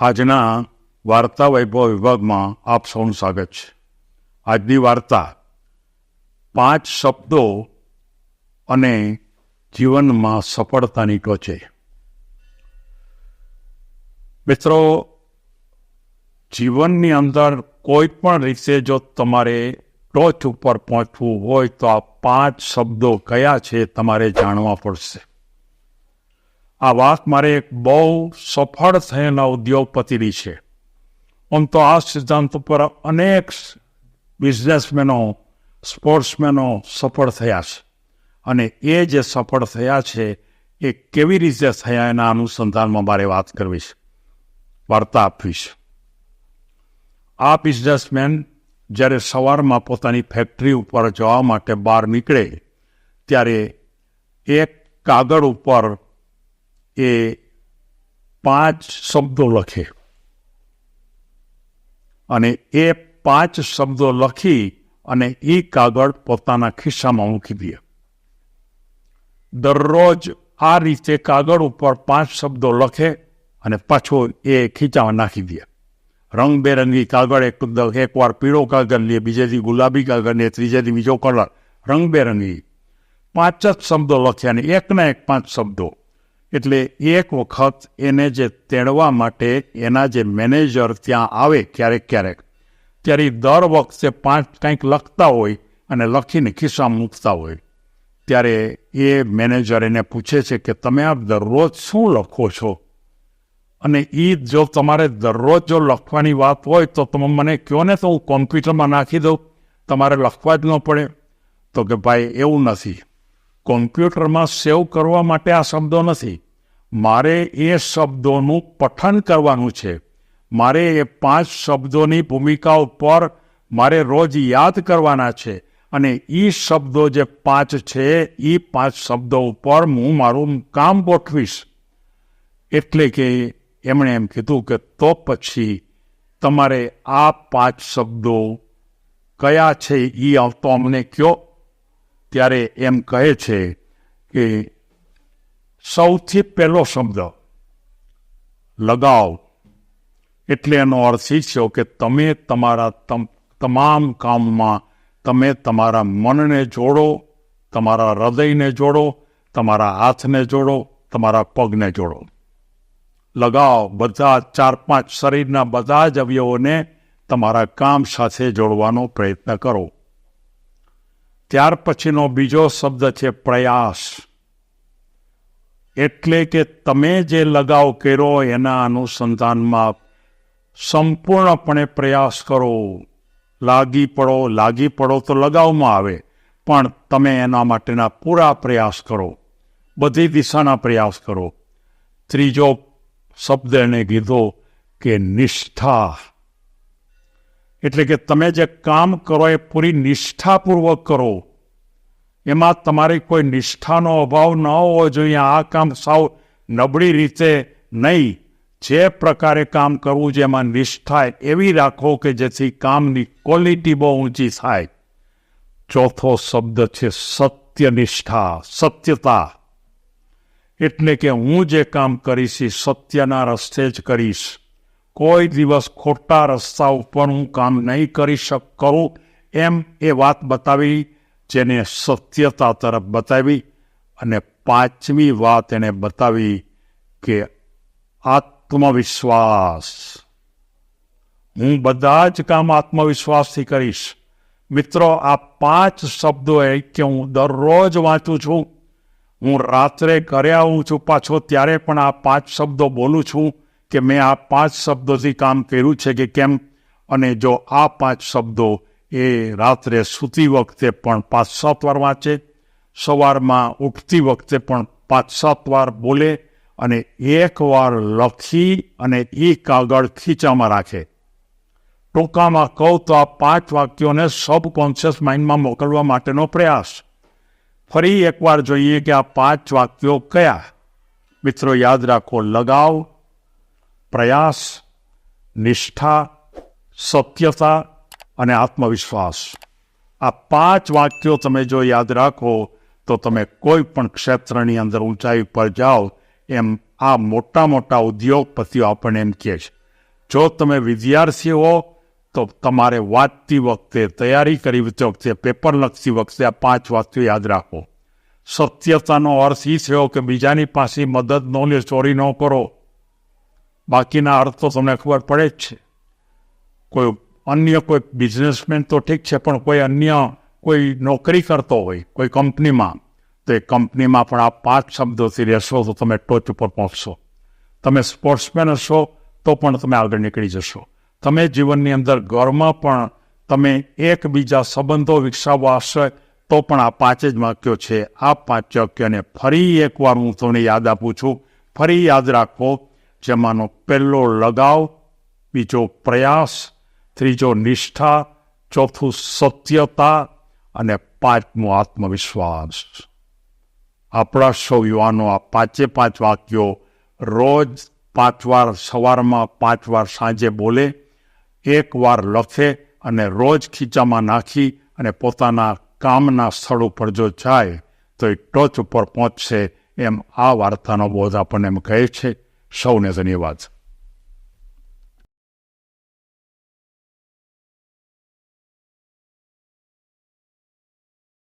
આજના વાર્તા વૈભવ વિભાગમાં આપ સૌનું સ્વાગત છે. આજની વાર્તા પાંચ શબ્દો અને જીવનમાં સફળતાની ટોચે મિત્રો, જીવનની અંદર કોઈ પણ રીતે જો તમારે ટોચ ઉપર પહોંચવું હોય તો આ પાંચ શબ્દો કયા છે તમારે જાણવા પડશે. આ વાત મારે એક બહુ સફળ થયેલા ઉદ્યોગપતિની છે. આમ તો આ સિદ્ધાંત ઉપર અનેક બિઝનેસમેનો, સ્પોર્ટ્સમેનો સફળ થયા છે. અને એ જે સફળ થયા છે, એ કેવી રીતે થયા એના અનુસંધાનમાં મારે વાત કરવી છે. વાર્તા આપવી છે આ બિઝનેસમેન જ્યારે સવારમાં પોતાની ફેક્ટરી ઉપર જવા માટે બહાર નીકળે, ત્યારે એક કાગળ ઉપર એ પાંચ શબ્દો લખે. અને એ પાંચ શબ્દો લખી અને એ કાગળ પોતાના ખિસ્સામાં મૂકી દે. દરરોજ આ રીતે કાગળ ઉપર પાંચ શબ્દો લખે અને પાછો એ ખીચામાં નાખી દે. રંગબેરંગી કાગળ એક એકવાર પીળો કાગળ લે બીજેથી ગુલાબી કાગળ લે ત્રીજેથી બીજો કલર. રંગબેરંગી. પાંચ જ શબ્દો લખ્યા અને એકના એક પાંચ શબ્દો. એટલે એક વખત એને જે તેડવા માટે એના જે મેનેજર ત્યાં આવે ક્યારેક ક્યારેક, ત્યારે દર વખતે પાંચ કંઈક લખતા હોય અને લખીને ખિસ્સામાં મૂકતા હોય. ત્યારે એ મેનેજર એને પૂછે છે કે તમે આ દરરોજ શું લખો છો? અને એ જો તમારે દરરોજ જો લખવાની વાત હોય તો તમે મને કહો ને તો હું કોમ્પ્યુટરમાં નાખી દઉં. તમારે લખવા જ ન પડે. તો કે ભાઈ એવું નથી. કોમ્પ્યુટરમાં સેવ કરવા માટે આ શબ્દો નથી. મારે એ શબ્દોનું પઠન કરવાનું છે. મારે એ પાંચ શબ્દોની ભૂમિકા ઉપર મારે રોજ યાદ કરવાના છે અને એ શબ્દો જે પાંચ છે એ પાંચ શબ્દો ઉપર હું મારું કામ ગોઠવીશ. એટલે કે એમણે એમ કીધું કે તો પછી તમારે આ પાંચ શબ્દો કયા છે એ આવતો અમને કયો ત્યારે એમ કહે છે કે સૌથી પહેલો શબ્દ, લગાવ. એટલે એનો અર્થ એ છે કે તમે તમારા તમામ કામમાં તમે તમારા મનને જોડો, તમારા હૃદયને જોડો, તમારા હાથને જોડો, તમારા પગને જોડો. લગાવ બધા ચાર પાંચ શરીરના બધા જ અવયવોને તમારા કામ સાથે જોડવાનો પ્રયત્ન કરો. ત્યાર પછીનો બીજો શબ્દ છે પ્રયાસ. એટલે કે તમે જે લગાવ કર્યો એના અનુસંધાનમાં સંપૂર્ણપણે પ્રયાસ કરો. લાગી પડો લાગી પડો તો લગાવમાં આવે, પણ તમે એના માટેના પૂરા પ્રયાસ કરો. બધી દિશાના પ્રયાસ કરો. ત્રીજો શબ્દ એને કીધો કે નિષ્ઠા. એટલે કે તમે જે કામ કરો એ પૂરી નિષ્ઠાપૂર્વક કરો. એમાં તમારી કોઈ નિષ્ઠાનો અભાવ ન હોવો જોઈએ. આ કામ સાવ નબળી રીતે નહીં. જે પ્રકારે કામ કરવું છે એમાં નિષ્ઠા એવી રાખો કે જેથી કામની ક્વોલિટી બહુ ઊંચી થાય. ચોથો શબ્દ છે સત્યનિષ્ઠા, સત્યતા. એટલે કે હું જે કામ કરીશ એ સત્યના રસ્તે જ કરીશ. કોઈ દિવસ ખોટા રસ્તા ઉપર હું કામ નહીં કરી શક કરું એમ એ વાત બતાવી, જેને સત્યતા તરફ બતાવી અને પાંચમી વાત એને બતાવી કે આત્મવિશ્વાસ. હું બધા જ કામ આત્મવિશ્વાસથી કરીશ. મિત્રો, આ પાંચ શબ્દો એ કે હું દરરોજ વાંચું છું. હું રાત્રે ઘરે આવું છું, પાછો ત્યારે પણ આ પાંચ શબ્દો બોલું છું. કે મેં આ પાંચ શબ્દોથી કામ કર્યું છે કે કેમ? અને જો આ પાંચ શબ્દો એ રાત્રે સૂતી વખતે પણ પાંચ સાત વાર વાંચે, સવારમાં ઉઠતી વખતે પણ પાંચ સાત વાર બોલે અને એક વાર લખી અને એ કાગળ ખીચામાં રાખે. ટૂંકામાં કહું તો આ પાંચ વાક્યોને સબકોન્શિયસ માઇન્ડમાં મોકલવા માટેનો પ્રયાસ. ફરી એકવાર જોઈએ કે આ પાંચ વાક્યો કયા? મિત્રો, યાદ રાખો, લગાવ પ્રયાસ, નિષ્ઠા, સત્યતા અને આત્મવિશ્વાસ. આ પાંચ વાક્યો તમે જો યાદ રાખો, તો તમે કોઈ પણ ક્ષેત્રની અંદર ઊંચાઈ પર જાઓ, એમ આ મોટા મોટા ઉદ્યોગપતિઓ આપણને એમ કહે છે. જો તમે વિદ્યાર્થી હો, તો તમારે વાંચતી વખતે, તૈયારી કરી વખતે, પેપર લખતી વખતે આ પાંચ વાક્યો યાદ રાખો. સત્યતાનો અર્થ એ થયો કે બીજાની પાસે મદદ ન લે ચોરી ન કરો. બાકીના અર્થ તો તમને ખબર પડે જ છે. કોઈ અન્ય કોઈ બિઝનેસમેન તો ઠીક છે, પણ કોઈ અન્ય કોઈ નોકરી કરતો હોય, કોઈ કંપનીમાં, તો એ કંપનીમાં પણ આ પાંચ શબ્દોથી રહેશો તો તમે ટોચ ઉપર પહોંચશો. તમે સ્પોર્ટ્સમેન હશો તો પણ તમે આગળ નીકળી જશો. તમે જીવનની અંદર ઘરમાં પણ તમે એકબીજા સંબંધો વિકસાવવા હશે તો પણ આ પાંચ જ વાક્યો છે. આ પાંચ વાક્યોને ફરી એકવાર હું તમને યાદ આપું છું. ફરી યાદ રાખો જેમાંનો પહેલો લગાવ, બીજો પ્રયાસ, ત્રીજો નિષ્ઠા, ચોથું સત્યતા અને પાંચમો આત્મવિશ્વાસ. આપણા સૌ યુવાનો આ પાંચે પાંચ વાક્યો રોજ પાંચ વાર સવારમાં, પાંચ વાર સાંજે બોલે, એક વાર લખે અને રોજ ખીચામાં નાખી અને પોતાના કામના સ્થળ ઉપર જો જાય તો એ ટોચ ઉપર પહોંચશે એમ આ વાર્તાનો બોધ આપણને એમ કહે છે. સૌને ધન્યવાદ